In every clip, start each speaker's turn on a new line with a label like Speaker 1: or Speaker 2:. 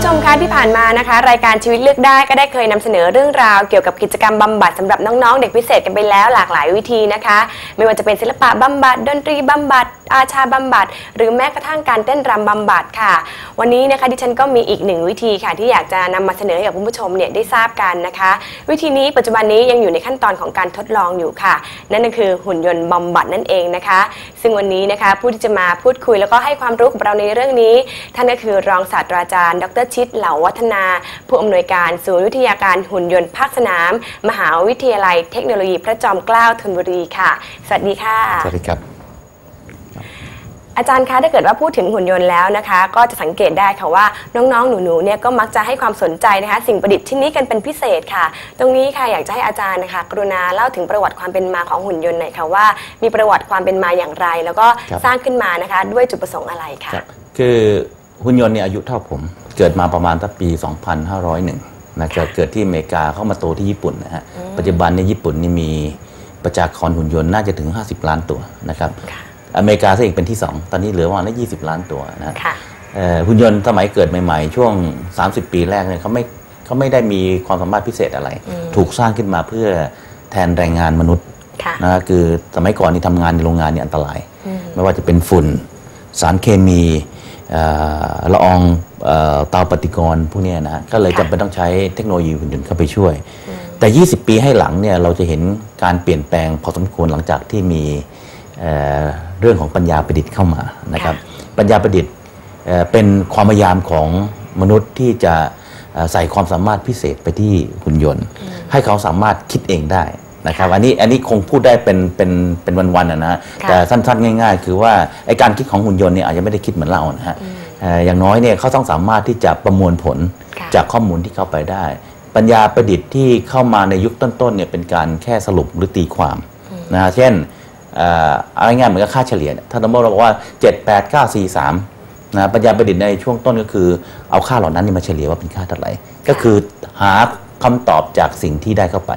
Speaker 1: ผู้ชมคะที่ผ่านมานะคะ รายการชีวิตเลือกได้ก็ได้เคยนำเสนอเรื่องราวเกี่ยวกับกิจกรรมบำบัดสำหรับน้องๆ เด็กพิเศษกันไปแล้วหลากหลายวิธีนะคะ ไม่ว่าจะเป็นศิลปะบำบัดดนตรีบำบัด อาชาบำบัด หรือแม้กระทั่งการเต้นรำบำบัดค่ะ วันนี้นะคะดิฉันก็มีอีกหนึ่งวิธีค่ะ ที่อยากจะนำมาเสนอให้กับคุณผู้ชมเนี่ยได้ทราบกันนะคะ วิธีนี้ปัจจุบันนี้ยังอยู่ในขั้นตอนของการทดลองอยู่ค่ะ นั่นก็คือหุ่นยนต์บำบัดนั่นเองนะคะ ซึ่งวันนี้นะคะผู้ที่จะมาพูดคุยแล้วก็ให้ความรู้กับเราในเรื่องนี้ ท่านก็คือรองศาสตราจารย์ ดรชิดเหลาวัฒนา ผู้อำนวยการศูนย์วิทยาการหุ่นยนต์ภาคสนาม มหาวิทยาลัยเทคโนโลยีพระจอมเกล้าธนบุรีค่ะ สวัสดีค่ะ
Speaker 2: สวัสดีครับ
Speaker 1: อาจารย์คะถ้าเกิดว่าพูดถึงหุ่นยนต์แล้วนะคะ ก็จะสังเกตได้ค่ะว่าน้องๆ หนูๆเนี่ยก็มักจะให้ความสนใจนะคะ สิ่งประดิษฐ์ชิ้นนี้กันเป็นพิเศษค่ะ ตรงนี้ค่ะอยากจะให้อาจารย์นะคะ กรุณาเล่าถึงประวัติความเป็นมาของหุ่นยนต์หน่อยค่ะว่า มีประวัติความเป็นมาอย่างไร แล้วก็
Speaker 2: ครับ
Speaker 1: สร้างขึ้นมานะคะ ด้วยจุดประสงค์อะไรค่ะ
Speaker 2: ครับคือ หุ่นยนต์เนี่ยอายุเท่าผม เกิดมาประมาณตั้งปี 2501นะเกิดเกิดที่อเมริกาเข้ามาโตที่ญี่ปุ่นนะฮะปัจจุบันในยญี่ปุ่นนี่มีประชากรหุ่นยนต์น่าจะถึง 50 ล้านตัวนะครับ
Speaker 1: ค่ะ
Speaker 2: อเมริกาซะอีกเป็นที่ 2 ตอนนี้เหลือประมาณ20ล้านตัวนะ
Speaker 1: ค่ะ
Speaker 2: เอ่อหุ่นยนต์สมัยเกิดใหม่ๆ ช่วง 30 ปีแรกเนี่ยเขาไม่เขาไม่ได้มีความสามารถพิเศษอะไร ถูกสร้างขึ้นมาเพื่อแทนแรงงานมนุษย์
Speaker 1: ค่ะ
Speaker 2: นะฮะคือสมัยก่อนนี่ทำงานในโรงงานเนี่ยอันตราย ไม่ว่าจะเป็นฝุ่น สารเคมีเอ่อ ละอองเอ่อเตาปฏิกรณ์พวกเนี้ยนะฮะก็เลย
Speaker 1: ค่ะ
Speaker 2: จำเป็นต้องใช้เทคโนโลยีหุ่นยนต์เข้าไปช่วย แต่ 20 ปีให้หลังเนี่ยเราจะเห็นการเปลี่ยนแปลงพอสมควรหลังจากที่มีเอ่อเรื่องของปัญญาประดิษฐ์เข้ามานะครับ ปัญญาประดิษฐ์เอ่อเป็นความพยายามของมนุษย์ที่จะเอ่อใส่ความสามารถพิเศษไปที่หุ่นยนต์ ให้เขาสามารถคิดเองได้ นะครับอันนี้อันนี้คงพูดได้เป็นเป็นเป็นวันๆนะนะฮะ
Speaker 1: ค่ะ
Speaker 2: แต่สั้นๆ ง่าย ๆ คือว่าไอการคิดของหุ่นยนต์เนี่ยอาจจะไม่ได้คิดเหมือนเรานะฮะเอ่ออย่างน้อยเนี่ยเขาต้องสามารถที่จะประมวลผล
Speaker 1: ค่ะ
Speaker 2: จากข้อมูลที่เข้าไปได้ ปัญญาประดิษฐ์ที่เข้ามาในยุคต้นๆเนี่ยเป็นการแค่สรุปหรือตีความนะฮะเช่นเอ่อเอาง่ายๆเหมือนกับค่าเฉลี่ยเนี่ยถ้าสมมติเราบอกว่า 7 8 9 4 3นะปัญญาประดิษฐ์ในช่วงต้นก็คือเอาค่าเหล่านั้นนี่มาเฉลี่ยว่าเป็นค่าเท่าไหร่ก็คือหาคำตอบจากสิ่งที่ได้เข้าไป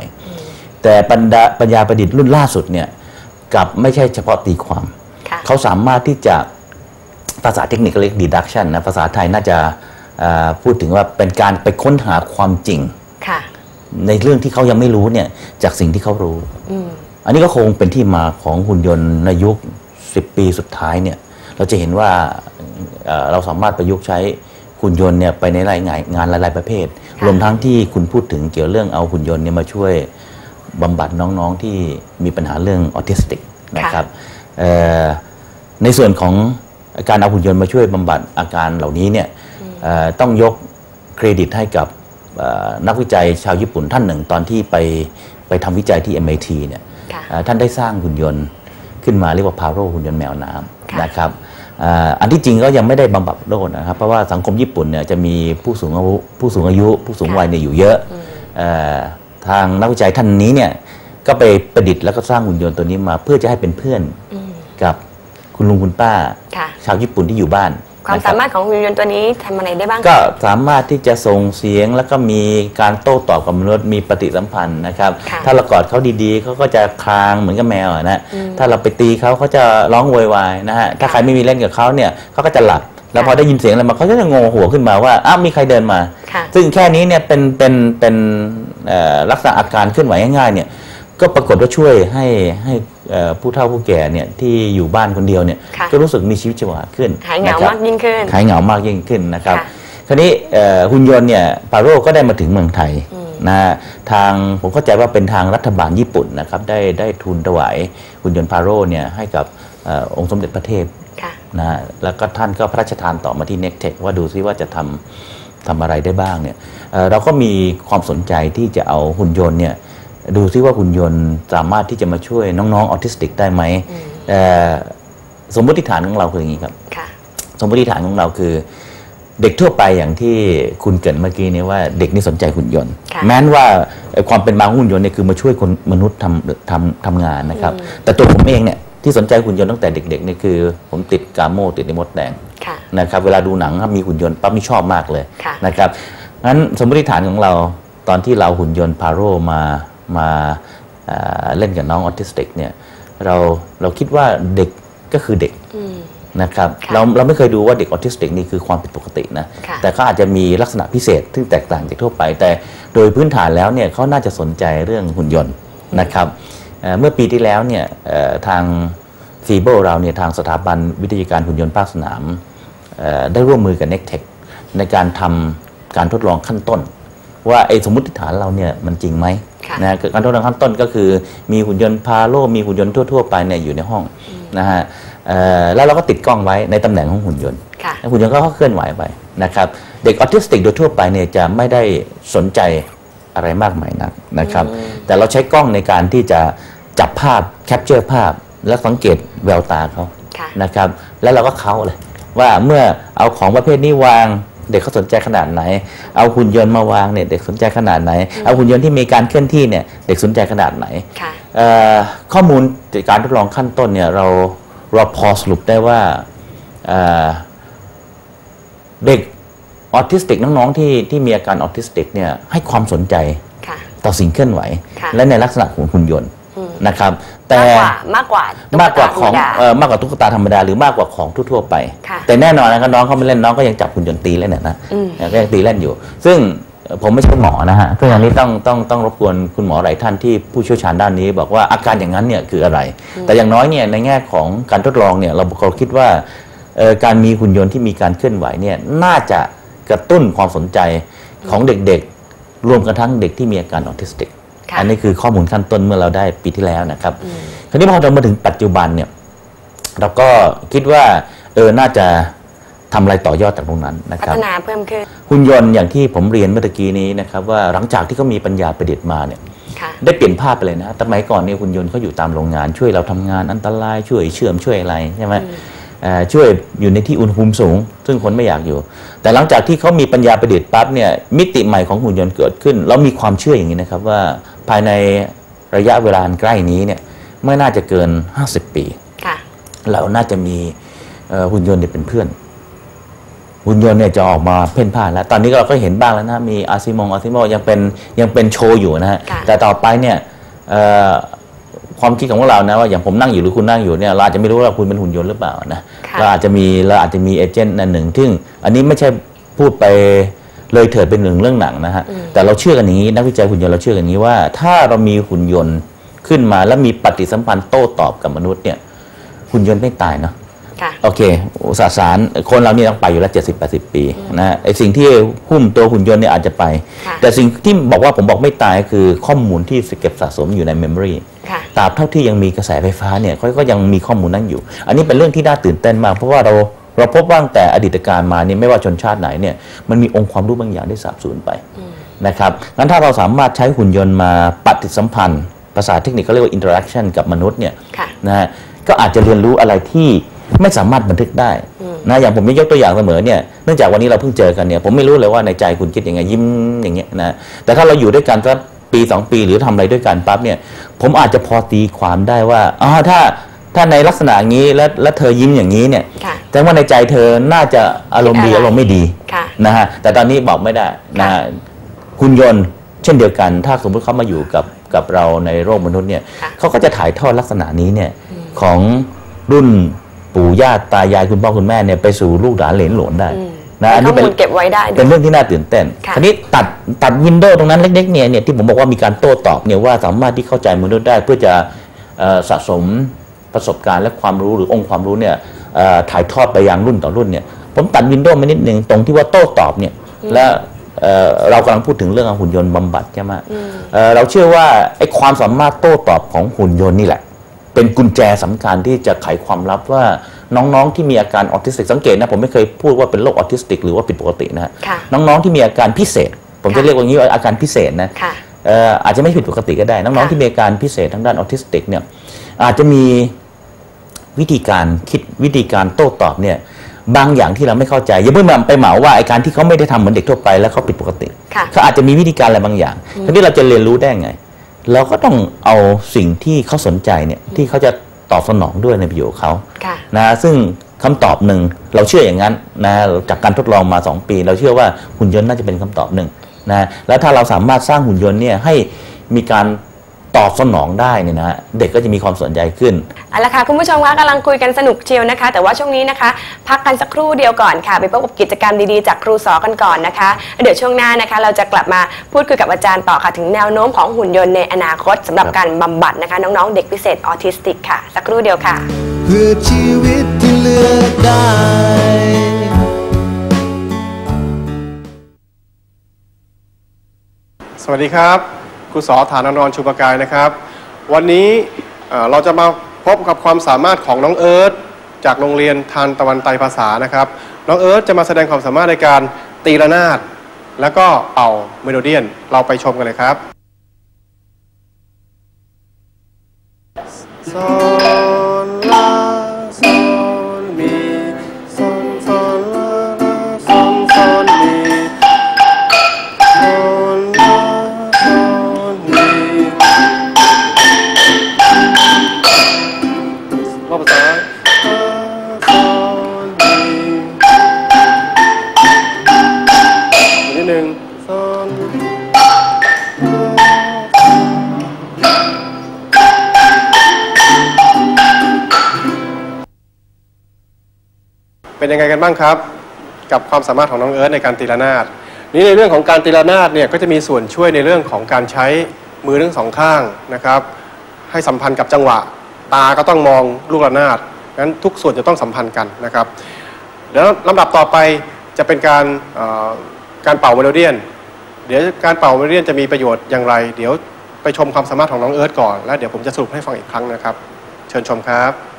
Speaker 2: แต่ปัญญาปัญญาประดิษฐ์รุ่นล่าสุดเนี่ยกลับไม่ใช่เฉพาะตีความ
Speaker 1: ค่ะ
Speaker 2: เขาสามารถที่จะภาษาเทคนิคเรียก deduction นะภาษาไทยน่าจะเอ่อพูดถึงว่าเป็นการไปค้นหาความจริง
Speaker 1: ค่ะ
Speaker 2: ในเรื่องที่เขายังไม่รู้เนี่ยจากสิ่งที่เขารู้ อันนี้ก็คงเป็นที่มาของหุ่นยนต์ในยุค 10 ปีสุดท้ายเนี่ยเราจะเห็นว่าเอ่อเราสามารถประยุกต์ใช้หุ่นยนต์เนี่ยไปในหลายงานงานหลาย ๆ ประเภท
Speaker 1: ค่ะ
Speaker 2: รวมทั้งที่คุณพูดถึงเกี่ยวเรื่องเอาหุ่นยนต์เนี่ยมาช่วย บำบัดน้องๆที่มีปัญหาเรื่องออทิสติกนะครับเอ่อในส่วนของการเอาหุ่นยนต์มาช่วยบำบัดอาการเหล่านี้เนี่ยเอ่อต้องยกเครดิตให้กับเอ่อนักวิจัยชาวญี่ปุ่นท่านหนึ่งตอนที่ไปไปทำวิจัยที่ MIT เนี่ย
Speaker 1: ค่ะ
Speaker 2: เอ่อท่านได้สร้างหุ่นยนต์ขึ้นมาเรียกว่าพาโรหุ่นยนต์แมวน้
Speaker 1: ค่ะำ
Speaker 2: นะครับเอ่ออันที่จริงก็ยังไม่ได้บำบัดโรคนะครับ เพราะว่าสังคมญี่ปุ่นเนี่ยจะมีผู้สูงอายุผู้สูงอายุผู้สูงวัยเนี่ยอยู่เยอะเอ่อ ทางนักวิจัยท่านนี้เนี่ยก็ไปประดิษฐ์แล้วก็สร้างหุ่นยนต์ตัวนี้มา เพื่อจะให้เป็นเพื่อนกับคุณลุงคุณป้า
Speaker 1: ค่ะ
Speaker 2: ชาวญี่ปุ่นที่อยู่บ้าน
Speaker 1: ความ
Speaker 2: นะรับ
Speaker 1: สามารถของหุ่นยนต์ตัวนี้ทำอะไรได้บ้างคะ
Speaker 2: ก็สามารถที่จะส่งเสียงแล้วก็มีการโต้ตอบกับมนุษย์มีปฏิสัมพันธ์นะครับ
Speaker 1: ค่ะ
Speaker 2: ถ้าเรากอดเขาดีๆเขาก็จะคลางเหมือนกับแมวอะนะถ้าเราไปตีเขาเขาจะร้องโวยวายนะฮะถ้าใครไม่มีเล่นกับเขาเนี่ยเขาก็จะหลับ แล้วพอได้ยินเสียงอะไรมาเขาก็จะงงหัวขึ้นมาว่าอ้าวมีใครเดินมา
Speaker 1: ค่ะ
Speaker 2: ซึ่งแค่นี้เนี่ยเป็นเป็นเป็น เอ่อลักษณะอาการเคลื่อนไหวง่ายๆเนี่ยก็ปรากฏว่าช่วยให้ให้เอ่อผู้เฒ่าผู้แก่เนี่ยที่อยู่บ้านคนเดียวเนี่ย
Speaker 1: ค่ะ
Speaker 2: ก็รู้สึกมีชีวิตชีวาขึ้น
Speaker 1: หายเหงา
Speaker 2: นะครับ
Speaker 1: มากยิ่งขึ้น
Speaker 2: หายเหงามากยิ่งขึ้นนะครับ
Speaker 1: ค่ะ
Speaker 2: คราวนี้เอ่อหุ่นยนต์เนี่ยปาโร่ก็ได้มาถึงเมืองไทยนะฮะทางผมเข้าใจว่าเป็นทางรัฐบาลญี่ปุ่นนะครับได้ได้ทุนถวายหุ่นยนต์ปาโร่เนี่ยให้กับเออองค์สมเด็จพระเทพ
Speaker 1: ค่ะ
Speaker 2: นะฮะแล้วก็ท่านก็พระราชทานต่อมาที่ n e c t e c h ว่าดูซิว่าจะทำ ทำอะไรได้บ้างเนี่ยเอ่อเราก็มีความสนใจที่จะเอาหุ่นยนต์เนี่ยดูซิว่าหุ่นยนต์สามารถที่จะมาช่วยน้องๆออทิสติกได้ไหมเอ่อสมมติฐานของเราคืออย่างนี้ครับ
Speaker 1: ค่ะ
Speaker 2: สมมติฐานของเราคือเด็กทั่วไปอย่างที่คุณเกริดเมื่อกี้นี้ว่าเด็กนี่สนใจหุ่นยนต์
Speaker 1: ค่ะ
Speaker 2: แม้นว่าเอ่อความเป็นมาของหุ่นยนต์เนี่ยคือมาช่วยคนมนุษย์ทำทำทำงานนะครับ แต่ตัวผมเองเนี่ย ที่สนใจหุ่นยนต์ตั้งแต่เด็กๆนี่คือ ผมติดกาโมติดในมดแดง
Speaker 1: ค่ะ
Speaker 2: นะครับเวลาดูหนังครับมีหุ่นยนต์ปั๊บนี่ชอบมากเลย
Speaker 1: ค่ะ
Speaker 2: นะครับงั้นสมมติฐานของเราตอนที่เราหุ่นยนต์พาโรมามาเอ่อเล่นกับน้องออทิสติกเนี่ยเราเราคิดว่าเด็กก็คือเด็ก
Speaker 1: อืม
Speaker 2: นะครับ
Speaker 1: ค่ะ
Speaker 2: เราเราไม่เคยดูว่าเด็กออทิสติกนี่คือความผิดปกตินะ
Speaker 1: ค่ะ
Speaker 2: แต่เขาอาจจะมีลักษณะพิเศษซึ่งแตกต่างจากทั่วไป แต่โดยพื้นฐานแล้วเนี่ยเขาน่าจะสนใจเรื่องหุ่นยนต์นะครับ เอ่อเมื่อปีที่แล้วเนี่ยเอ่อทางฟีเบิลเราเนี่ยทางสถาบันวิทยาการหุ่นยนต์ภาคสนามเอ่อได้ร่วมมือกับ n e c t e c h ในการทำการทดลองขั้นต้น ว่าไอ้สมมติฐานเราเนี่ยมันจริงไหม
Speaker 1: ค่ะ
Speaker 2: นะการทดลองขั้นต้นก็คือมีหุ่นยนต์พาโลมีหุ่นยนต์ทั่ว ๆ ไปเนี่ยอยู่ในห้องนะฮะเอ่อแล้วเราก็ติดกล้องไว้ในตำแหน่งของหุ่นยนต์
Speaker 1: ค่ะ
Speaker 2: แล้วหุ่นยนต์ก็เคลื่อนไหวไปนะครับเด็กออทิสติกโดยทั่วไปเนี่ยจะไม่ได้สนใจ อะไรมากมายนักนะครับ แต่เราใช้กล้องในการที่จะจับภาพแคปเจอร์ภาพ แล้วสังเกตแววตาเขา
Speaker 1: ค่ะ
Speaker 2: นะครับ แล้วเราก็เขาเลย ว่าเมื่อเอาของประเภทนี้วางเด็กเขาสนใจขนาดไหน เอาหุ่นยนต์มาวางเนี่ยเด็กสนใจขนาดไหน เอาหุ่นยนต์ที่มีการเคลื่อนที่เนี่ยเด็กสนใจขนาดไหน
Speaker 1: ค่ะ
Speaker 2: เอ่อข้อมูลจากการทดลองขั้นต้นเนี่ยเราเราพอสรุปได้ว่าเอ่อเด็ก ออทิสติกน้องๆที่ที่มีอาการออทิสติกเนี่ยให้ความสนใจ
Speaker 1: ค่ะ
Speaker 2: ต่อสิ่งเคลื่อนไหว
Speaker 1: ค่ะ
Speaker 2: และในลักษณะของหุ่นยนต์
Speaker 1: อืม
Speaker 2: นะครับ แต่
Speaker 1: มากกว่ามากกว่ามา
Speaker 2: กกว่าของ
Speaker 1: ตุ๊ตธรรมดา
Speaker 2: เอ่อมากกว่าตุ๊กตาธรรมดาหรือมากกว่าของทั่วๆไป
Speaker 1: ค่ะ
Speaker 2: แต่แน่นอนนะครับน้องเขาไม่เล่นน้องก็ยังจับหุ่นยนต์ตีเล่นนะนะ
Speaker 1: อืม
Speaker 2: ก็ยังตีเล่นอยู่ ซึ่งเอ่อผมไม่ใช่หมอนะฮะซึ่งอันนี้ต้องต้องต้องรบกวนคุณหมอหลายท่านที่ผู้เชี่ยวชาญด้านนี้ บอกว่าอาการอย่างนั้นเนี่ยคืออะไร แต่อย่างน้อยเนี่ยในแง่ของการทดลองเนี่ยเราเราคิดว่าเอ่อการมีหุ่นยนต์ที่มีการเคลื่อนไหวเนี่ยน่าจะ กระตุ้นความสนใจของเด็กๆ รวมกันทั้งเด็กที่มีอาการออทิสติก
Speaker 1: ค่ะ
Speaker 2: อันนี้คือข้อมูลขั้นต้นเมื่อเราได้ปีที่แล้วนะครับ คราวนี้พอเรามาถึงปัจจุบันเนี่ยเราก็คิดว่าเออน่าจะทำอะไรต่อยอดจากตรงนั้นนะค
Speaker 1: พั
Speaker 2: รับ
Speaker 1: ฒนาเพิ่มขึ้น
Speaker 2: หุ่นยนต์อย่างที่ผมเรียนเมื่อตะกี้นี้นะครับว่าหลังจากที่เขามีปัญญาประดิษฐ์มาเนี่ย
Speaker 1: ค่ะ
Speaker 2: ได้เปลี่ยนภาพไปเลยนะสมัยก่อนเนี่ยหุ่นยนต์เขาอยู่ตามโรงงานช่วยเราทำงานอันตรายช่วยเชื่อมช่วยอะไรใช่ไหมเอ่อ ช่วยอยู่ในที่อุณหภูมิสูง ซึ่งคนไม่อยากอยู่ แต่หลังจากที่เขามีปัญญาประดิษฐ์ปั๊บเนี่ยมิติใหม่ของหุ่นยนต์เกิดขึ้นเรามีความเชื่ออย่างนี้นะครับว่าภายในระยะเวลาอันใกล้นี้เนี่ยไม่น่าจะเกิน 50 ปี
Speaker 1: ค่ะ
Speaker 2: เราน่าจะมีเอ่อหุ่นยนต์เนี่ยเป็นเพื่อน หุ่นยนต์เนี่ยจะออกมาเพ่นพ่านแล้ว ตอนนี้เราก็เห็นบ้างแล้วนะมีอาซิมงอาซิโมยังเป็นยังเป็นโชว์อยู่นะฮะ
Speaker 1: ค่ะ
Speaker 2: แต่ต่อไปเนี่ยเอ่อ ความคิดของพวกเรานะว่าอย่างผมนั่งอยู่หรือคุณนั่งอยู่เนี่ยเราอาจจะไม่รู้ว่าคุณเป็นหุ่นยนต์หรือเปล่านะ
Speaker 1: ค่ะ
Speaker 2: เราอาจจะมีเราอาจจะมีเอเจนต์อันหนึ่งซึ่งอันนี้ไม่ใช่พูดไปเลยเถิดเป็นหนึ่งเรื่องหนังนะฮะแต่เราเชื่อกันอย่างนี้นักวิจัยหุ่นยนต์เราเชื่อกันอย่างนี้ว่า ถ้าเรามีหุ่นยนต์ขึ้นมาแล้วมีปฏิสัมพันธ์โต้ตอบกับมนุษย์เนี่ยหุ่นยนต์ไม่ตายเนาะ
Speaker 1: ค่ะ
Speaker 2: โอเคสสารคนเรานี่ต้องไปอยู่แล้วเจ็ดสิบแปดสิบปีนะฮะไอสิ่งที่หุ้มตัวหุ่นยนต์เนี่ยอาจจะไป
Speaker 1: ค่ะ
Speaker 2: แต่สิ่งที่บอกว่าผมบอกไม่ตายคือข้อมูลที่เก็บสะสมอยู่ในเมมโมรี
Speaker 1: ค่ะ
Speaker 2: ตราบเท่าที่ยังมีกระแสไฟฟ้าเนี่ยเขาก็ยังมีข้อมูลนั้นอยู่ อันนี้เป็นเรื่องที่น่าตื่นเต้นมาก เพราะว่าเราเราพบว่าตั้งแต่อดีตการมาเนี่ยไม่ว่าชนชาติไหนเนี่ยมันมีองค์ความรู้บางอย่างที่สาบสูญไปนะครับงั้นถ้าเราสามารถใช้หุ่นยนต์มาปฏิสัมพันธ์ ภาษาเทคนิคเขาเรียกว่า interaction กับมนุษย์เนี่ย
Speaker 1: ค่ะ
Speaker 2: นะฮะก็อาจจะเรียนรู้อะไรที่ ไม่สามารถบันทึกได้นะอย่างผมยกตัวอย่างเสมอเนี่ยเนื่องจากวันนี้เราเพิ่งเจอกันเนี่ยผมไม่รู้เลยว่าในใจคุณคิดยังไงยิ้มอย่างเงี้ยนะแต่ถ้าเราอยู่ด้วยกันสักปีสองปีหรือทำอะไรด้วยกันปั๊บเนี่ย ผมอาจจะพอตีความได้ว่าอ๋อถ้าถ้าในลักษณะอย่างนี้แล้วแล้วเธอยิ้มอย่างนี้เนี่ย
Speaker 1: ค่ะ
Speaker 2: แต่ว่าในใจเธอน่าจะอารมณ์ดี
Speaker 1: คิดอะไร
Speaker 2: อารมณ์ไม่ดี
Speaker 1: ค่ะ
Speaker 2: นะฮะแต่ตอนนี้บอกไม่ได้นะฮะหุ่นยนต์เช่นเดียวกัน ถ้าสมมติเขามาอยู่กับกับเราในโลกมนุษย์เนี่ย
Speaker 1: ค่ะ
Speaker 2: เขาก็จะถ่ายทอดลักษณะนี้เนี่ยของรุ่น ปู่ย่าตายายคุณพ่อคุณแม่เนี่ยไปสู่ลูกหลานเหลนโหลนได้
Speaker 1: อืม
Speaker 2: นะ
Speaker 1: มี
Speaker 2: อัน
Speaker 1: ข้
Speaker 2: นี้
Speaker 1: อ
Speaker 2: เป็น
Speaker 1: มูลเก็บไว้ได้ด้
Speaker 2: เป็
Speaker 1: วนย
Speaker 2: เรื่องที่น่าตื่นเต้น
Speaker 1: ค่ะ
Speaker 2: ทีนี้ตัดตัดวินโดว์ตรงนั้นเล็กๆเนี่ยเนี่ยที่ผมบอกว่ามีการโต้ตอบเนี่ยว่าสามารถที่เข้าใจมนุษย์ได้เพื่อจะเอ่อสะสมประสบการณ์และความรู้หรือองค์ความรู้เนี่ยเอ่อถ่ายทอดไปยังรุ่นต่อรุ่นเนี่ยผมตัดวินโดว์มานิดหนึ่งตรงที่ว่าโต้ตอบเนี่ยและเอ่อเรากำลังพูดถึงเรื่องหุ่นยนต์บำบัดใช่ไหมเอ่อเราเชื่อว่าไอ้ความสามารถโต้ตอบของหุ่นยนต์นี่แหละ เป็นกุญแจสำคัญที่จะไขความลับว่าน้องๆที่มีอาการออทิสติกสังเกตนะผมไม่เคยพูดว่าเป็นโรคออทิสติกหรือว่าผิดปกตินะฮะ
Speaker 1: ค่ะ
Speaker 2: น้องๆที่มีอาการพิเศษ ผมจะ
Speaker 1: ค่ะ
Speaker 2: เรียกว่าอย่างนี้ว่าอาการพิเศษนะ
Speaker 1: ค่ะ
Speaker 2: เอ่ออาจจะไม่ผิดปกติก็ได้ น้อง
Speaker 1: ค่ะ
Speaker 2: ๆที่มีอาการพิเศษทางด้านออทิสติกเนี่ยอาจจะมีวิธีการคิดวิธีการโต้ตอบเนี่ยบางอย่างที่เราไม่เข้าใจอย่าเพิ่งไปเหมาว่าไอ้การที่เขาไม่ได้ทำเหมือนเด็กทั่วไปแล้วเขาผิดปกติ
Speaker 1: ค่ะ
Speaker 2: เขาอาจจะมีวิธีการอะไรบางอย่างทีนี้เราจะเรียนรู้ได้ไง เราก็ต้องเอาสิ่งที่เขาสนใจเนี่ยที่เขาจะตอบสนองด้วยในประโยชน์เขา
Speaker 1: ค่ะ
Speaker 2: นะฮะซึ่งคำตอบหนึ่งเราเชื่ออย่างนั้นนะจากการทดลองมา 2 ปี เราเชื่อว่าหุ่นยนต์น่าจะเป็นคำตอบหนึ่งนะแล้วถ้าเราสามารถสร้างหุ่นยนต์เนี่ยให้มีการ ตอบสนองได้เนี่ยนะฮะเด็กก็จะมีความสนใจขึ้น
Speaker 1: เอาละค่ะคุณผู้ชมคะกำลังคุยกันสนุกเชียวนะคะ แต่ว่าช่วงนี้นะคะ พักกันสักครู่เดียวก่อนค่ะ ไปพบกับกิจกรรมดีๆจากครูสอกันก่อนนะคะแล้วเดี๋ยวช่วงหน้านะคะ เราจะกลับมาพูดคุยกับอาจารย์ต่อค่ะถึงแนวโน้มของหุ่นยนต์ในอนาคตสำหรับ
Speaker 2: ครับ
Speaker 1: การบำบัดนะคะ น้องๆ เด็กพิเศษออทิสติกค่ะ สักครู่เดียวค่ะ
Speaker 3: เพื่อชีวิตที่เลือกได้
Speaker 4: สวัสดีครับ ครูสอฐานนรชูปกายนะครับ วันนี้เราจะมาพบกับความสามารถของน้องเอิร์ธจากโรงเรียนทานตะวันไตภาษานะครับ น้องเอิร์ธจะมาแสดงความสามารถในการตีระนาดแล้วก็เป่าเมโลเดียนเราไปชมกันเลยครับโยังไงกันบ้างครับ กับความสามารถของน้องเอิร์ธในการตีระนาดนี่ในเรื่องของการตีระนาดเนี่ยก็จะมีส่วนช่วยในเรื่องของการใช้มือทั้งสองข้างนะครับ ให้สัมพันธ์กับจังหวะ ตาก็ต้องมองลูกระนาดงั้นทุกส่วนจะต้องสัมพันธ์กันนะครับเดี๋ยวลำดับต่อไปจะเป็นการการเป่าเมโลเดียน เดี๋ยวการเป่าเมโลเดียนจะมีประโยชน์อย่างไร เดี๋ยวไปชมความสามารถของน้องเอิร์ธก่อน แล้วเดี๋ยวผมจะสรุปให้ฟังอีกครั้งนะครับ เชิญชมครับ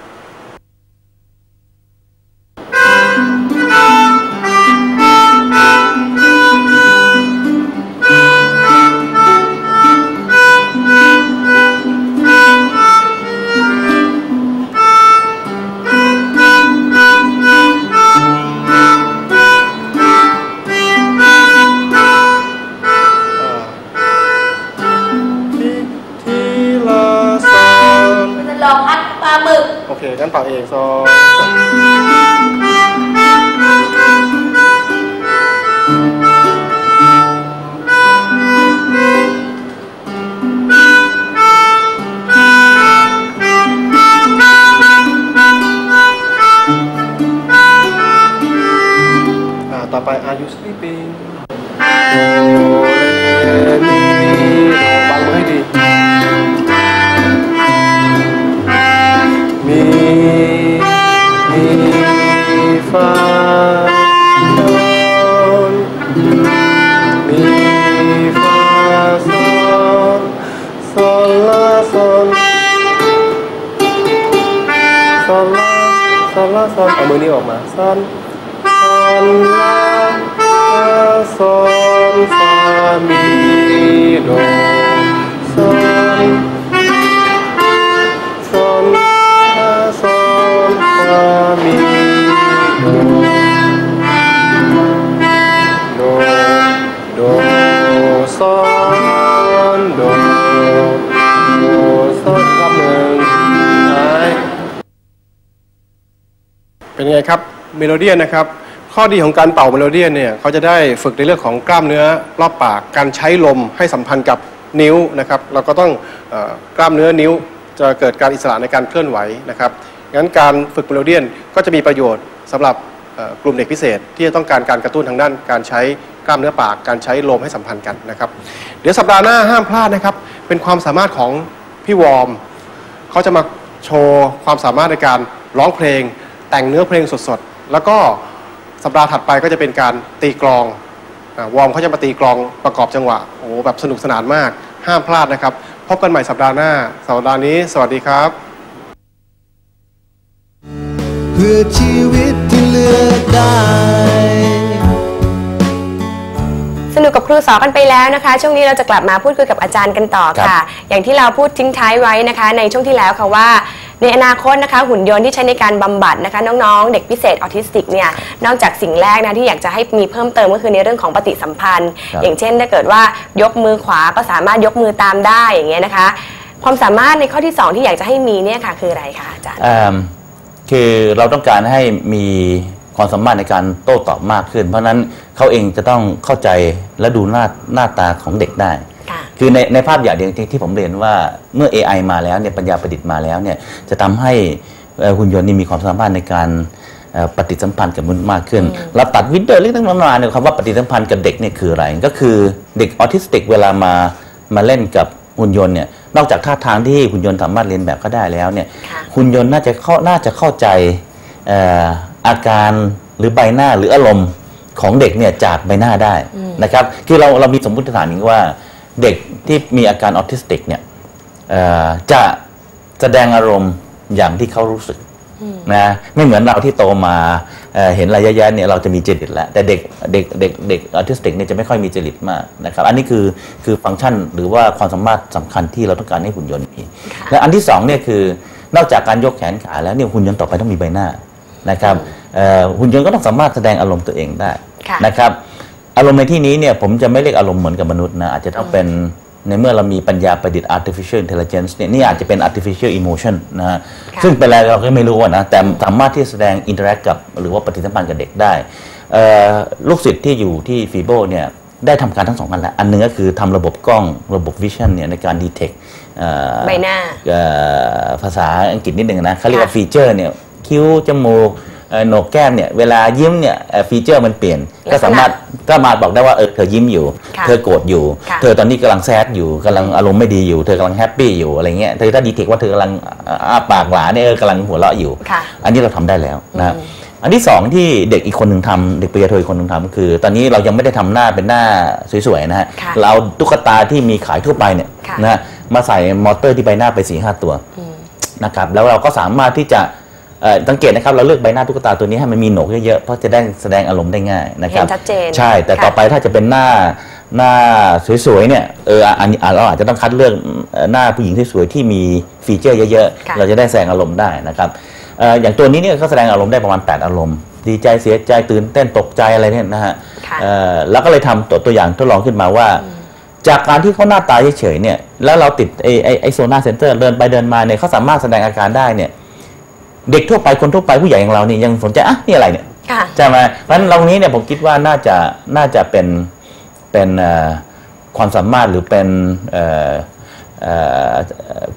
Speaker 4: อ่าต่อไป Are you sleeping โดเรมีโดวางมือให้ดีมีมีฟาโดนมีฟ โดโดโซลโดโดโซลรอบหนึ่งหายเป็นไงครับ เมโลเดียนนะครับ ข้อดีของการเป่าเมโลเดียนเนี่ยเขาจะได้ฝึกในเรื่องของกล้ามเนื้อรอบปาก การใช้ลมให้สัมพันธ์กับนิ้วนะครับ เราก็ต้องออกล้ามเนื้อนิ้วจะเกิดการอิสระในการเคลื่อนไหวนะครับงั้นการฝึกเมโลเดียนก็จะมีประโยชน์สำหรับกลุ่มเด็กพิเศษ ที่จะต้องการการกระตุ้นทางด้านการใช้กล้ามเนื้อปากการใช้ลมให้สัมพันธ์กันนะครับ เดี๋ยวสัปดาห์หน้าห้ามพลาดนะครับ เป็นความสามารถของพี่วอร์มเขาจะมาโชว์ความสามารถในการร้องเพลง แต่งเนื้อเพลงสดๆ แล้วก็ สัปดาห์ถัดไปก็จะเป็นการตีกลองอาวอร์มเขาจะมาตีกลองประกอบจังหวะโอ้โหแบบสนุกสนานมาก ห้ามพลาดนะครับ พบกันใหม่สัปดาห์หน้า สัปดาห์นี้ สวัสดีครับ
Speaker 3: เพื่อชีวิตที่เลือกได้
Speaker 1: สนุกกับครูสอกันไปแล้วนะคะ ช่วงนี้เราจะกลับมาพูดคุยกับอาจารย์กันต่อค่ะ อย่างที่เราพูดทิ้งท้ายไว้นะคะ ในช่วงที่แล้วค่ะว่า ในอนาคตนะคะหุ่นยนต์ที่ใช้ในการบำบัดนะคะน้องๆ เด็กพิเศษออทิสติกเนี่ยนอกจากสิ่งแรกนะที่อยากจะให้มีเพิ่มเติมก็คือในเรื่องของปฏิสัมพันธ์
Speaker 2: ครับ
Speaker 1: อย่างเช่นถ้าเกิดว่ายกมือขวาก็สามารถยกมือตามได้อย่างเงี้ยนะคะ ความสามารถในข้อที่ 2 ที่อยากจะให้มีเนี่ยค่ะคืออะไรคะอาจารย์
Speaker 2: เอิ่มคือเราต้องการให้มีความสามารถในการโต้ตอบมากขึ้น เพราะฉะนั้นเขาเองจะต้องเข้าใจและดูหน้าหน้าตาของเด็กได้
Speaker 1: ค่ะ
Speaker 2: คือในในภาพอย่างเดียวที่ที่ผมเรียนว่าเมื่อ AI มาแล้วเนี่ยปัญญาประดิษฐ์มาแล้วเนี่ยจะทำให้เอ่อหุ่นยนต์นี่มีความสามารถในการเอ่อปฏิสัมพันธ์กับมนุษย์มากขึ้น เราตัดวิดเดอร์เรื่องต่างๆเนี่ยคำว่าปฏิสัมพันธ์กับเด็กเนี่ยคืออะไร ก็คือเด็กออทิสติกเวลามามาเล่นกับหุ่นยนต์เนี่ยนอกจากท่าทางที่หุ่นยนต์สามารถเรียนแบบก็ได้แล้วเนี่ย
Speaker 1: ค่ะ
Speaker 2: หุ่นยนต์น่าจะเข้าน่าจะเข้าใจเอ่ออาการหรือใบหน้าหรืออารมณ์ของเด็กเนี่ยจากใบหน้าได้นะครับคือเราเรามีสมมติฐานอย่างนี้ว่า เด็กที่มีอาการออทิสติกเนี่ยเอ่อจะแสดงอารมณ์อย่างที่เขารู้สึกนะไม่เหมือนเราที่โตมาเอ่อเห็นอะไรเยอะๆเนี่ยเราจะมีจริตแล้วแต่เด็กเด็กเด็กเด็กออทิสติกเนี่ยจะไม่ค่อยมีจริตมากนะครับอันนี้คือคือฟังก์ชันหรือว่าความสามารถสำคัญที่เราต้องการให้หุ่นยนต์มี
Speaker 1: ค่ะ
Speaker 2: และอันที่สองเนี่ยคือนอกจากการยกแขนขาแล้วเนี่ยหุ่นยนต์ต่อไปต้องมีใบหน้านะครับเอ่อหุ่นยนต์ก็ต้องสามารถแสดงอารมณ์ตัวเองได้
Speaker 1: ค่ะ
Speaker 2: นะครับ อารมณ์ในที่นี้เนี่ยผมจะไม่เรียกอารมณ์เหมือนกับมนุษย์นะอาจจะต้องเป็นในเมื่อเรามีปัญญาประดิษฐ์ artificial intelligence เนี่ยนี่อาจจะเป็น artificial emotion นะฮะ
Speaker 1: ค่ะ
Speaker 2: ซึ่งเป็นอะไรเราก็ไม่รู้อะนะ แต่สามารถที่จะแสดง interact กับ หรือว่าปฏิสัมพันธ์กับเด็กได้เอ่อลูกศิษย์ที่อยู่ที่ฟีโบเนี่ยได้ทำการทั้งสองอันแหละอันหนึงก็คือทำระบบกล้องระบบ vision เนี่ยในการ detect เอ่อ
Speaker 1: ใบหน้า
Speaker 2: เอ่อภาษาอังกฤษนิดหนึ่งนะเขาเรียกว่า
Speaker 1: ค่ะ
Speaker 2: ฟีเจอร์เนี่ยคิ้ว จมูกเอ่อ โหนกแก้มเนี่ยเวลายิ้มเนี่ยเอ่อฟีเจอร์มันเปลี่ยน
Speaker 1: ลั
Speaker 2: ก็
Speaker 1: กษณะ
Speaker 2: สามารถก็มาบอกได้ว่าเออเธอยิ้มอยู่
Speaker 1: ค่ะ
Speaker 2: เธอโกรธอยู่
Speaker 1: ค่ะ
Speaker 2: เธอตอนนี้กำลังแซดอยู่กำลังอารมณ์ไม่ดีอยู่ เธอกำลังแฮปปี้อยู่อะไรเงี้ยเธอถ้าดีเทคว่าเธอกำลังอ้าปากหวานเนี่ยเออกำลังหัวเราะอยู่
Speaker 1: ค่ะ
Speaker 2: อันนี้เราทำได้แล้วนะครับอันที่สองที่เด็กอีกคนหนึ่งทำเด็กปริญญาโทอีกคนหนึ่งทำคือ ตอนนี้เรายังไม่ได้ทำหน้าเป็นหน้าสวยๆนะฮะ
Speaker 1: ค่ะ
Speaker 2: เราเอาตุ๊กตาที่มีขายทั่วไปเนี่ย
Speaker 1: ค่ะ
Speaker 2: นะฮะมาใส่มอเตอร์ที่ใบหน้าไปสี่ห้าตัวนะครับแล้วเราก็สามารถที่จะเอ่อ สังเกตนะครับเราเลือกใบหน้าตุ๊กตาตัวนี้ให้มันมีโหนกเยอะๆเพราะจะได้แสดงอารมณ์ได้ง่ายนะครับ
Speaker 1: เห็นชัดเจน
Speaker 2: ใช่ แต่
Speaker 1: ค่ะ
Speaker 2: ต่อไปถ้าจะเป็นหน้าหน้าสวยๆเนี่ยเอออันนี้อะเราอาจจะต้องคัดเลือกเอ่อหน้าผู้หญิงที่สวยที่มีฟีเจอร์เยอะ
Speaker 1: ค่ะ
Speaker 2: ๆเราจะได้แสดงอารมณ์ได้นะครับเอ่ออย่างตัวนี้เนี่ยเขาแสดงอารมณ์ได้ประมาณ 8 อารมณ์ ดีใจเสียใจตื่นเต้นตกใจอะไรเนี่ยนะฮะ
Speaker 1: ค่ะ
Speaker 2: เอ่อแล้วก็เลยทำตัวตัวอย่างทดลองขึ้นมาว่าจากการที่เขาหน้าตาเฉยๆเนี่ย แล้วเราติดไอ้ไอ้ไอ้โซนาเซนเตอร์เดินไปเดินมาเนี่ยเขาสามารถแสดงอาการได้เนี่ย เด็กทั่วไปคนทั่วไปผู้ใหญ่อย่างเรานี่ยังสนใจอะนี่อะไรเนี่ย
Speaker 1: ค่ะ
Speaker 2: ใช่ไหมเพราะฉะนั้นตรงนี้เนี่ยผมคิดว่าน่าจะน่าจะเป็นเป็นเอ่อความสามารถหรือเป็นเอ่อเอ่อ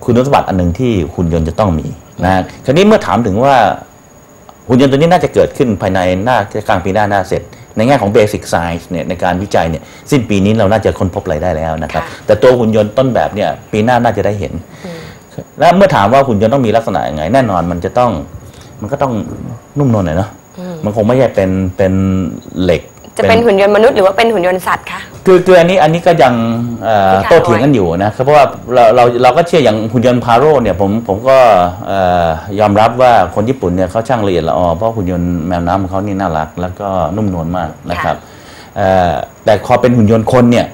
Speaker 2: คุณสมบัติอันหนึ่งที่หุ่นยนต์จะต้องมีนะคราวนี้เมื่อถามถึงว่าหุ่นยนต์ตัวนี้น่าจะเกิดขึ้นภายในหน้ากลางปีหน้าน่าเสร็จ ในแง่ของ Basic Science เนี่ยในการวิจัยเนี่ยสิ้นปีนี้เราน่าจะค้นพบอะไรได้แล้วนะครับ
Speaker 1: ค่ะ
Speaker 2: แต่ตัวหุ่นยนต์ต้นแบบเนี่ยปีหน้าน่าจะได้เห็น แล้วเมื่อถามว่าหุ่นยนต์ต้องมีลักษณะยังไง แน่นอนมันจะต้อง มันก็ต้องนุ่มนวลหน่อยเนาะมันคงไม่ใช่เป็นเป็นเหล็ก
Speaker 1: จะเป็นหุ่นยนต์มนุษย์หรือว่าเป็นหุ่นยนต์สัตว์คะ
Speaker 2: คือคืออันนี้อันนี้ก็ยังเอ่อ
Speaker 1: ที่ขาย
Speaker 2: โต้เถียงกันอยู่นะครับเพราะว่าเราเราเราก็เชื่ออย่างหุ่นยนต์พาโร่เนี่ยผมผมก็เอ่อยอมรับว่าคนญี่ปุ่นเนี่ยเขาช่างละเอียดละออเพราะหุ่นยนต์แมวน้ำของเขานี่น่ารัก แล้วก็นุ่มนวลมากนะครับเอ่อแต่พอเป็นหุ่นยนต์คนเนี่ย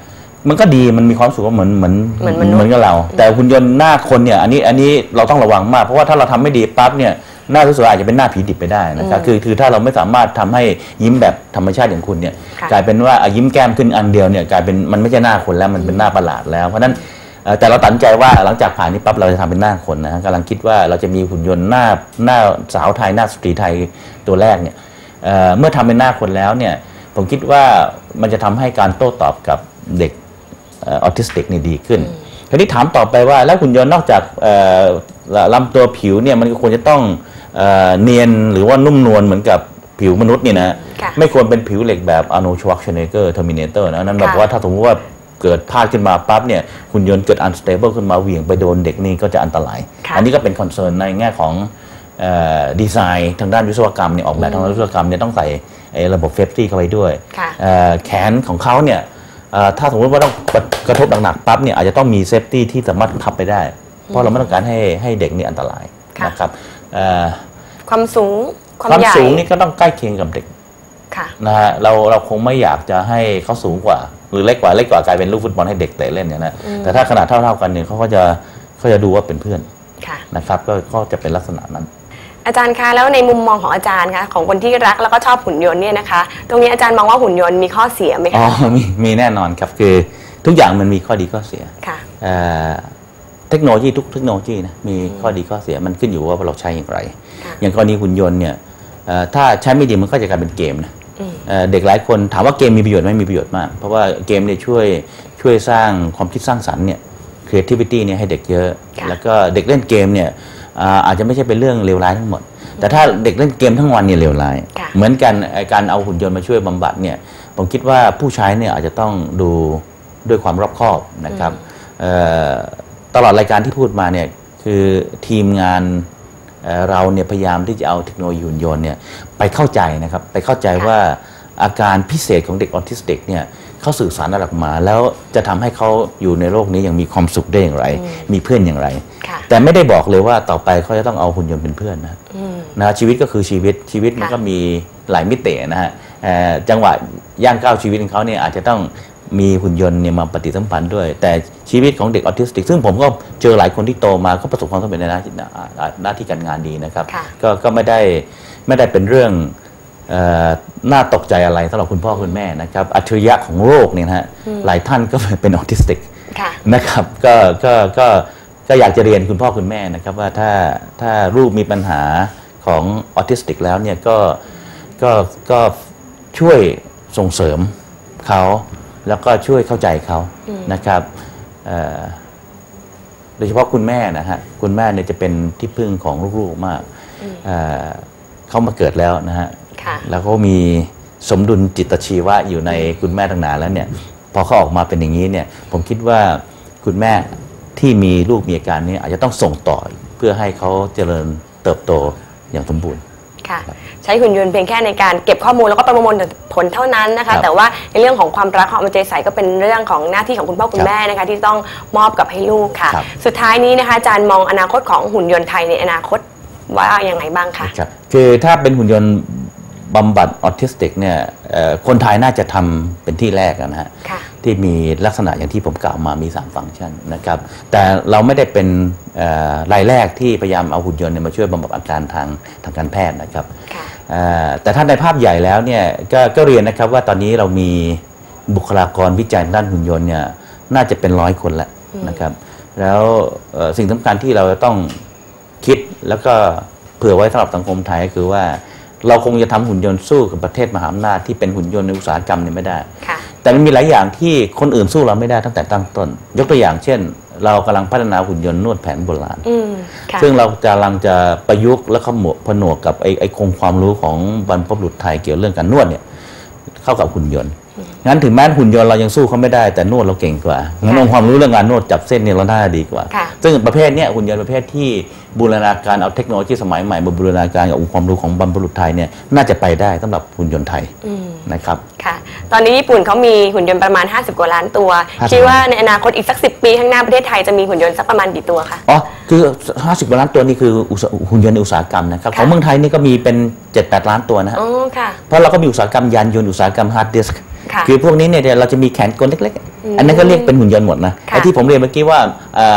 Speaker 2: มันก็ดีมันมีความรู้สึกว่าเหมือนเหมือน
Speaker 1: เหมือนมนุษย์
Speaker 2: เหมือนกับเรา แต่หุ่นยนต์หน้าคนเนี่ย อันนี้อันนี้เราต้องระวังมาก เพราะว่าถ้าเราทำไม่ดีปั๊บเนี่ยหน้าสวยๆอาจจะเป็นหน้าผีดิบไปได้นะครับคือคือถ้าเราไม่สามารถทำให้ยิ้มแบบธรรมชาติอย่างคุณเนี่ย
Speaker 1: ค่ะ
Speaker 2: กลายเป็นว่าอะยิ้มแก้มขึ้นอันเดียวเนี่ยกลายเป็นมันไม่ใช่หน้าคนแล้วมันเป็นหน้าประหลาดแล้ว เพราะฉะนั้นเอ่อแต่เราตัดสินใจว่าหลังจากผ่านนี้ปั๊บเราจะทำเป็นหน้าคนนะฮะกำลังคิดว่าเราจะมีหุ่นยนต์หน้าหน้าสาวไทยหน้าสตรีไทยตัวแรกเนี่ยเอ่อเมื่อทำเป็นหน้าคนแล้วเนี่ยผมคิดว่ามันจะทำให้การโต้ตอบกับเด็ก ออทิสติกนี่ดีขึ้นทีนี้ถามต่อไปว่าแล้วหุ่นยนต์นอกจากเอ่อลำตัวผิวเนี่ยมันก็ควรจะต้องเอ่อเนียนหรือว่านุ่มนวลเหมือนกับผิวมนุษย์นี่นะ
Speaker 1: ค่ะ
Speaker 2: ไม่ควรเป็นผิวเหล็กแบบอ r โนชวัคเชเนเกอร์เทอร์มินเตอร์นะนั่นหมายความ
Speaker 1: ค่ะ
Speaker 2: ว่าถ้าสมมติว่าเกิดพลาดขึ้นมาปั๊บเนี่ยหุ่นยนต์เกิด unstable ขึ้นมาเหวี่ยงไปโดนเด็กนี่ก็จะอันตราย
Speaker 1: ค่ะ
Speaker 2: อันนี้ก็เป็นคอนเซิร์นในแง่ของดีไซน์ทางด้านวิศวกรรมเนี่ยออกแบบทางด้านวิศวกรรมเนี่ยต้องใส่ไอ้ระบบเซฟตี้เข้าไปด้วย
Speaker 1: ค่ะ
Speaker 2: เอ่อแขนของเขาเนี่ยเอ่อ ถ้าสมมติว่าต้องกระทบหนักๆปั๊บเนี่ยอาจจะต้องมีเซฟตี้ที่สามารถทับไปได้ เพราะเราไม่ต้องการให้ให้เด็กนี่อันตราย
Speaker 1: ค่ะ
Speaker 2: นะครับเอ่อ
Speaker 1: ความสูงความ
Speaker 2: ความ
Speaker 1: ใหญ่
Speaker 2: สูงนี่ก็ต้องใกล้เคียงกับเด็ก
Speaker 1: ค่ะ
Speaker 2: นะฮะเราเราคงไม่อยากจะให้เขาสูงกว่า หรือเล็กกว่าเล็กกว่ากลายเป็นลูกฟุตบอลให้เด็กเตะเล่นเนี่ยนะแต่ถ้าขนาดเท่าๆกันเนี่ยเขาก็จะเขาจะดูว่าเป็นเพื่อน
Speaker 1: ค่ะ
Speaker 2: นะครับก็ก็จะเป็นลักษณะนั้น
Speaker 1: อาจารย์คะแล้วในมุมมองของอาจารย์คะของคนที่รักแล้วก็ชอบหุ่นยนต์เนี่ยนะคะ ตรงนี้อาจารย์มองว่าหุ่นยนต์มีข้อเสียไหม
Speaker 2: อ๋อ
Speaker 1: คะ
Speaker 2: มีมีแน่นอนครับคือทุกอย่างมันมีข้อดีข้อเสีย
Speaker 1: ค่ะ
Speaker 2: เอ่อเทคโนโลยีทุกเทคโนโลยีนะมีข้อดีข้อเสียมันขึ้นอยู่ว่าเราใช้อย่างไร
Speaker 1: ค่ะ
Speaker 2: อย่างกรณีหุ่นยนต์เนี่ยเอ่อถ้าใช้ไม่ดีมันก็จะกลายเป็นเกมนะเอ่อเด็กหลายคนถามว่าเกมมีประโยชน์ไหมมีประโยชน์มาก เพราะว่าเกมเนี่ยช่วยช่วยสร้างความคิดสร้างสรรค์เนี่ย creativity เนี่ยให้เด็กเยอะ
Speaker 1: ค่ะ
Speaker 2: แล้วก็เด็กเล่นเกมเนี่ยอ่าอาจจะไม่ใช่เป็นเรื่องเลวร้ายทั้งหมด แต่ถ้าเด็กเล่นเกมทั้งวันเนี่ยเลวร้าย
Speaker 1: ค่ะ
Speaker 2: เหมือนกันไอ้การเอาหุ่นยนต์มาช่วยบำบัดเนี่ยผมคิดว่าผู้ใช้เนี่ยอาจจะต้องดูด้วยความรอบคอบนะครับเอ่อตลอดรายการที่พูดมาเนี่ยคือทีมงานเอ่อเราเนี่ยพยายามที่จะเอาเทคโนโลยีหุ่นยนต์เนี่ยไปเข้าใจนะครับไปเข้าใจว่าอาการพิเศษของเด็กออทิสติกเนี่ย เขาสื่อสารอะไรออกมา แล้วจะทำให้เขาอยู่ในโลกนี้อย่างมีความสุขได้อย่างไร มีเพื่อนอย่างไร
Speaker 1: ค่ะ
Speaker 2: แต่ไม่ได้บอกเลยว่าต่อไปเขาจะต้องเอาหุ่นยนต์เป็นเพื่อนนะนะชีวิตก็คือชีวิตชีวิตมัน
Speaker 1: ค่ะ
Speaker 2: ก็มีหลายมิตินะฮะเอ่อจังหวะย่างก้าวชีวิตของเขาเนี่ยอาจจะต้องมีหุ่นยนต์เนี่ยมาปฏิสัมพันธ์ด้วย แต่ชีวิตของเด็กออทิสติก ซึ่งผมก็เจอหลายคนที่โตมาก็ประสบความสำเร็จในหน้าที่หน้าที่การงานดีนะครับ
Speaker 1: ค่ะ
Speaker 2: ก็ก็ไม่ได้ไม่ได้เป็นเรื่องเอ่อ น่าตกใจอะไรสำหรับคุณพ่อคุณแม่นะครับ อัจฉริยะของโลกเนี่ยนะฮะหลายท่านก็เป็นออทิสติก
Speaker 1: ค่ะ
Speaker 2: นะครับก็ก็ก็ก็อยากจะเรียนคุณพ่อคุณแม่นะครับว่าถ้าถ้าลูกมีปัญหาของออทิสติกแล้วเนี่ยก็ก็ก็ช่วยส่งเสริมเขาแล้วก็ช่วยเข้าใจเขานะครับเอ่อโดยเฉพาะคุณแม่นะฮะคุณแม่เนี่ยจะเป็นที่พึ่งของลูกๆมากเอ่อเขามาเกิดแล้วนะฮะ
Speaker 1: ค่ะ
Speaker 2: แล้วก็มีสมดุลจิตชีวะอยู่ในคุณแม่ตั้งนานแล้วเนี่ยพอเขาออกมาเป็นอย่างนี้เนี่ยผมคิดว่าคุณแม่ที่มีลูกมีอาการนี้อาจจะต้องส่งต่อเพื่อให้เขาเจริญเติบโตอย่างสมบูรณ์
Speaker 1: ค่ะใช้หุ่นยนต์เพียงแค่ในการเก็บข้อมูลแล้วก็ประมวลผลเท่านั้นนะ
Speaker 2: ครั
Speaker 1: คะ
Speaker 2: บ
Speaker 1: แต่ว่าในเรื่องของความรักความเอาใจใส่ก็เป็นเรื่องของหน้าที่ของคุณพ่อคุณ
Speaker 2: ครับ
Speaker 1: แม่นะคะที่ต้องมอบกับให้ลูกค่ะ
Speaker 2: ครับ
Speaker 1: สุดท้ายนี้นะคะอาจารย์มองอนาคตของหุ่นยนต์ไทยในอนาคตว่าอย่างไรบ้างคะ
Speaker 2: ครับคือถ้าเป็นหุ่นยนต์ บำบัดออทิสติกเนี่ยเอ่อคนไทยน่าจะทำเป็นที่แรกนะฮะ
Speaker 1: ค่ะ
Speaker 2: ที่มีลักษณะอย่างที่ผมกล่าวมามี 3 ฟังก์ชันนะครับ แต่เราไม่ได้เป็นเอ่อรายแรกที่พยายามเอาหุ่นยนต์เนี่ยมาช่วยบำบัดอาการทางทางการแพทย์นะครับ
Speaker 1: ค่ะ
Speaker 2: เอ่อแต่ถ้าในภาพใหญ่แล้วเนี่ยกก็เรียนนะครับว่าตอนนี้เรามีบุคลากรวิจัยด้านหุ่นยนต์เนี่ยน่าจะเป็นร้อยคนแล้วนะครับ แล้วเอ่อสิ่งสำคัญที่เราจะต้องคิดแล้วก็เผื่อไว้สำหรับสังคมไทยก็คือว่า เราคงจะทำหุ่นยนต์สู้กับประเทศมหาอำนาจที่เป็นหุ่นยนต์ในอุตสาหกรรมเนี่ยไม่ได้
Speaker 1: ค่ะ
Speaker 2: แต่มันมีหลายอย่างที่คนอื่นสู้เราไม่ได้ตั้งแต่ตั้งต้น ยกตัวอย่างเช่น เรากำลังพัฒนาหุ่นยนต์นวดแผนโบราณ
Speaker 1: อืมค่ะ
Speaker 2: ซึ่งเรากำลังจะประยุกต์และขมวผนวกกับไอ้ไอ้คงความรู้ของบรรพบุรุษไทยเกี่ยวเรื่องการนวดเนี่ยเข้ากับหุ่นยนต์ งั้นถึงแม้หุ่นยนต์เรายังสู้เขาไม่ได้แต่นวดเราเก่งกว่างั้นองค์ความรู้เรื่องการนวดจับเส้นเนี่ยเราน่าจะดีกว่า
Speaker 1: ค่ะ
Speaker 2: ซึ่งประเภทเนี้ยหุ่นยนต์ประเภทที่บูรณาการเอาเทคโนโลยีสมัยใหม่มาบูรณาการกับองค์ความรู้ของบรรพบุรุษไทยเนี่ยน่าจะไปได้สำหรับหุ่นยนต์ไทยนะครับ
Speaker 1: ค่ะ ตอนนี้ญี่ปุ่นเขามีหุ่นยนต์ประมาณ 50 กว่าล้านตัว
Speaker 2: 50
Speaker 1: คิดว่าในอนาคตอีกสัก 10 ปีข้างหน้าประเทศไทยจะมีหุ่นยนต์สักประมาณกี่ตัวคะ
Speaker 2: อ๋อคือ 50กว่าล้านตัวนี่คืออุตสาหุ่นยนต์ในอุตสาหกรรมนะครับ
Speaker 1: ค่ะ
Speaker 2: ของเมืองไทยนี่ก็มีเป็น 7-8 ล้านตัวนะฮะ
Speaker 1: อ๋อค่ะ
Speaker 2: เพราะเราก็มีอุตสาหกรรมยานยนต์อุตสาหกรรมฮาร์ดดิสก์
Speaker 1: ค่ะ
Speaker 2: คือพวกนี้เนี่ยเดี๋ยวเราจะมีแขนกลเล็กๆ อันนั้นก็เรียกเป็นหุ่นยนต์หมดนะ
Speaker 1: ค่ะ
Speaker 2: ไอ้ที่ผมเรียนเมื่อกี้ว่าเอ่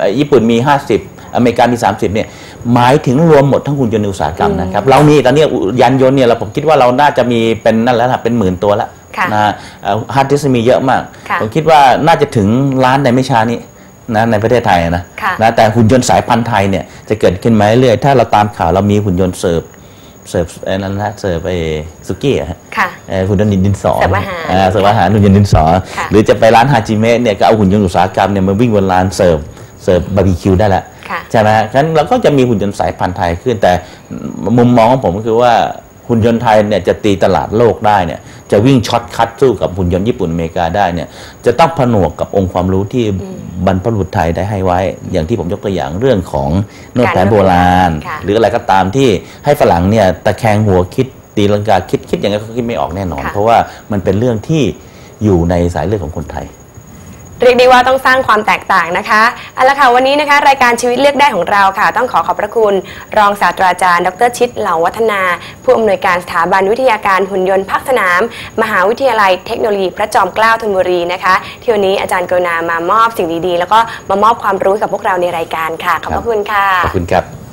Speaker 2: อญี่ปุ่นมี 50 อเมริกามี 30เนี่ยหมายถึงรวมหมดทั้งหุ่นยนต์ในอุตสาหกรรมนะครับเรามีตอนนี้ยานยนต์เนี่ยเราผมคิดว่าเราน่าจะมีเป็นนั่นแล้วนะเป็นหมื่นตัวแล้ว
Speaker 1: ค่ะ
Speaker 2: นะฮาร์ดดิสก์มีเยอะมาก
Speaker 1: ค่ะ
Speaker 2: ผมคิดว่าน่าจะถึงล้านในไม่ช้านี้นะในประเทศไทยนะ
Speaker 1: ค่ะ
Speaker 2: นะแต่หุ่นยนต์สายพันธุ์ไทยเนี่ยจะเกิดขึ้นมาเรื่อยๆถ้าเราตามข่าวเรามีหุ่นยนต์เสิร์ฟ เสิร์ฟไอ้นั่นนะเสิร์ฟไปสุกี้อะฮะ
Speaker 1: ค่ะ
Speaker 2: เอ่อหุ่นยนต์ดินสอ
Speaker 1: เสิร์ฟอาหาร
Speaker 2: เเสิร์ฟอาหารหุ่นยนต์ดินสอ
Speaker 1: ค่ะ
Speaker 2: หรือจะไปร้านฮาจิเมะเนี่ยก็เอาหุ่นยนต์อุตสาหกรรมเนี่ยมาวิ่งบนร้านเสิร์ฟเสิร์ฟบาร์บีคิวได้แล้ว
Speaker 1: ค่ะ
Speaker 2: ใช่ไหมฉะนั้นเราก็จะมีหุ่นยนต์สายพันธุ์ไทยขึ้นแต่มุมมองของผมก็คือว่า หุ่นยนต์ไทยเนี่ยจะตีตลาดโลกได้เนี่ยจะวิ่งช็อตคัทสู้กับหุ่นยนต์ญี่ปุ่นอเมริกาได้เนี่ยจะต้องผนวกกับองค์ความรู้ที่บรรพบุรุษไทยได้ให้ไว้ อย่างที่ผมยกตัวอย่างเรื่องของนวดแผนโบราณ
Speaker 1: ค่ะ
Speaker 2: หรืออะไรก็ตามที่ให้ฝรั่งเนี่ยตะแคงหัวคิดตีลังกาคิดคิดอย่างนั้นเขาคิดไม่ออกแน่นอน
Speaker 1: ค่ะ
Speaker 2: เพราะว่ามันเป็นเรื่องที่อยู่ในสายเลือดของคนไทย
Speaker 1: เรียกได้ว่าต้องสร้างความแตกต่างนะคะเอาละค่ะวันนี้นะคะ รายการชีวิตเลือกได้ของเราค่ะ ต้องขอขอบพระคุณ รองศาสตราจารย์ ดรชิดเหล่าวัฒนา ผู้อำนวยการสถาบันวิทยาการหุ่นยนต์ภาคสนาม มหาวิทยาลัยเทคโนโลยีพระจอมเกล้าธนบุรีนะคะที่วันนี้อาจารย์กรุณามามอบสิ่งดีๆ แล้วก็มามอบความรู้กับพวกเราในรายการค่ะขอบพระคุณค่ะ
Speaker 2: ขอบคุณครับ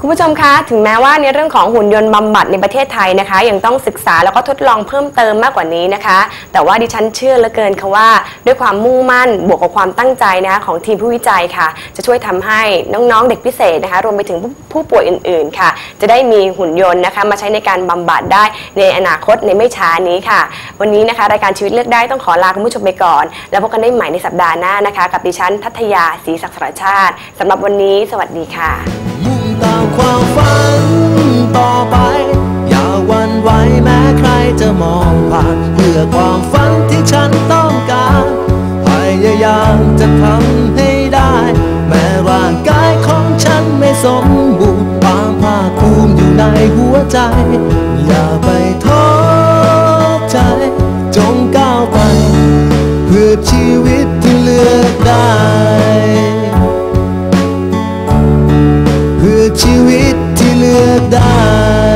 Speaker 1: คุณผู้ชมคะ ถึงแม้ว่าในเรื่องของหุ่นยนต์บำบัดในประเทศไทยนะคะ ยังต้องศึกษาแล้วก็ทดลองเพิ่มเติมมากกว่านี้นะคะ แต่ว่าดิฉันเชื่อเหลือเกินค่ะว่า ด้วยความมุ่งมั่นบวกกับความตั้งใจนะคะของทีมผู้วิจัยค่ะ จะช่วยทำให้น้องๆ เด็กพิเศษนะคะ รวมไปถึงผู้ผู้ป่วยอื่นๆค่ะ จะได้มีหุ่นยนต์นะคะมาใช้ในการบำบัดได้ในอนาคตในไม่ช้านี้ค่ะ วันนี้นะคะรายการชีวิตเลือกได้ต้องขอลาคุณผู้ชมไปก่อน แล้วพบกันได้ใหม่ในสัปดาห์หน้านะคะ กับดิฉันทัทยาศรีศักดิ์สรชาติสำหรับวันนี้ สวัสดีค่ะ
Speaker 3: ความฝันต่อไป อย่าหวันไหวแม้ใครจะมองผ่านเพื่อความฝันที่ฉันต้องการพยายามจะทำให้ได้ แม้ร่างกายของฉันไม่สมบูรณ์ความภาคภูมิอยู่ในหัวใจ อย่าไปท้อใจ จงก้าวไป เพื่อชีวิตที่เลือกได้ ชีวิตที่เหลือได้